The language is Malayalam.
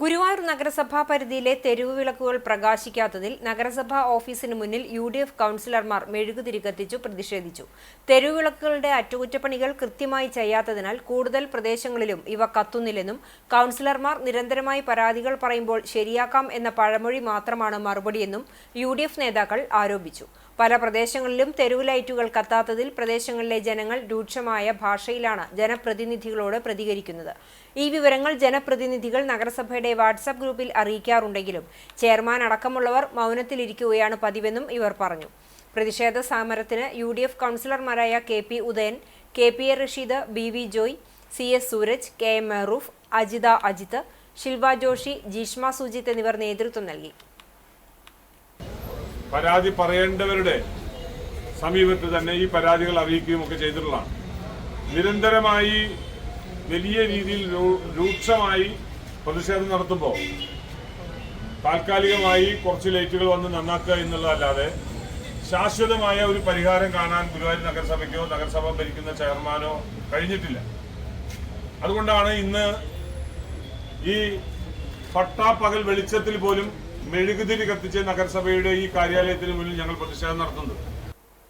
ഗുരുവായൂർ നഗരസഭാ പരിധിയിലെ തെരുവ് വിളക്കുകൾ പ്രകാശിക്കാത്തതിൽ നഗരസഭാ ഓഫീസിന് മുന്നിൽ യു ഡി എഫ് കൗൺസിലർമാർ മെഴുകുതിരി കത്തിച്ചു പ്രതിഷേധിച്ചു. തെരുവ് വിളക്കുകളുടെ അറ്റകുറ്റപ്പണികൾ കൃത്യമായി ചെയ്യാത്തതിനാൽ കൂടുതൽ പ്രദേശങ്ങളിലും ഇവ കത്തുന്നില്ലെന്നും കൗൺസിലർമാർ നിരന്തരമായി പരാതികൾ പറയുമ്പോൾ ശരിയാക്കാം എന്ന പഴമൊഴി മാത്രമാണ് മറുപടിയെന്നും യു നേതാക്കൾ ആരോപിച്ചു. പല പ്രദേശങ്ങളിലും തെരുവ് ലൈറ്റുകൾ കത്താത്തതിൽ പ്രദേശങ്ങളിലെ ജനങ്ങൾ രൂക്ഷമായ ഭാഷയിലാണ് ജനപ്രതിനിധികളോട് പ്രതികരിക്കുന്നത്. ഈ വിവരങ്ങൾ ജനപ്രതിനിധികൾ നഗരസഭയുടെ വാട്സാപ്പ് ഗ്രൂപ്പിൽ അറിയിക്കാറുണ്ടെങ്കിലും ചെയർമാൻ അടക്കമുള്ളവർ മൗനത്തിലിരിക്കുകയാണ് പതിവെന്നും ഇവർ പറഞ്ഞു. പ്രതിഷേധ സമരത്തിന് യു ഡി എഫ് കൗൺസിലർമാരായ K P Udayan K P A Rasheed B V Joy C S Sooraj K M Mehroof Ajitha Ajith Shilva Joshi Jeeshma Sujith എന്നിവർ നേതൃത്വം നൽകി. പരാതി പറയേണ്ടവരുടെ സമീപത്ത് തന്നെ ഈ പരാതികൾ അറിയിക്കുകയും ഒക്കെ ചെയ്തിട്ടുള്ളതാണ്. നിരന്തരമായി വലിയ രീതിയിൽ രൂക്ഷമായി പ്രതിഷേധം നടത്തുമ്പോൾ താൽക്കാലികമായി കുറച്ച് ലൈറ്റുകൾ വന്ന് നന്നാക്കുക എന്നുള്ളതല്ലാതെ ശാശ്വതമായ ഒരു പരിഹാരം കാണാൻ ഗുരുവായൂർ നഗരസഭയ്ക്കോ നഗരസഭ ഭരിക്കുന്ന ചെയർമാനോ കഴിഞ്ഞിട്ടില്ല. അതുകൊണ്ടാണ് ഇന്ന് ഈ പട്ടാപ്പകൽ വെളിച്ചത്തിൽ പോലും മെഴുകുതിരി കത്തിച്ച് നഗരസഭയുടെ ഈ കാര്യാലയത്തിന് മുന്നിൽ ഞങ്ങൾ പ്രതിഷേധം നടത്തുന്നത്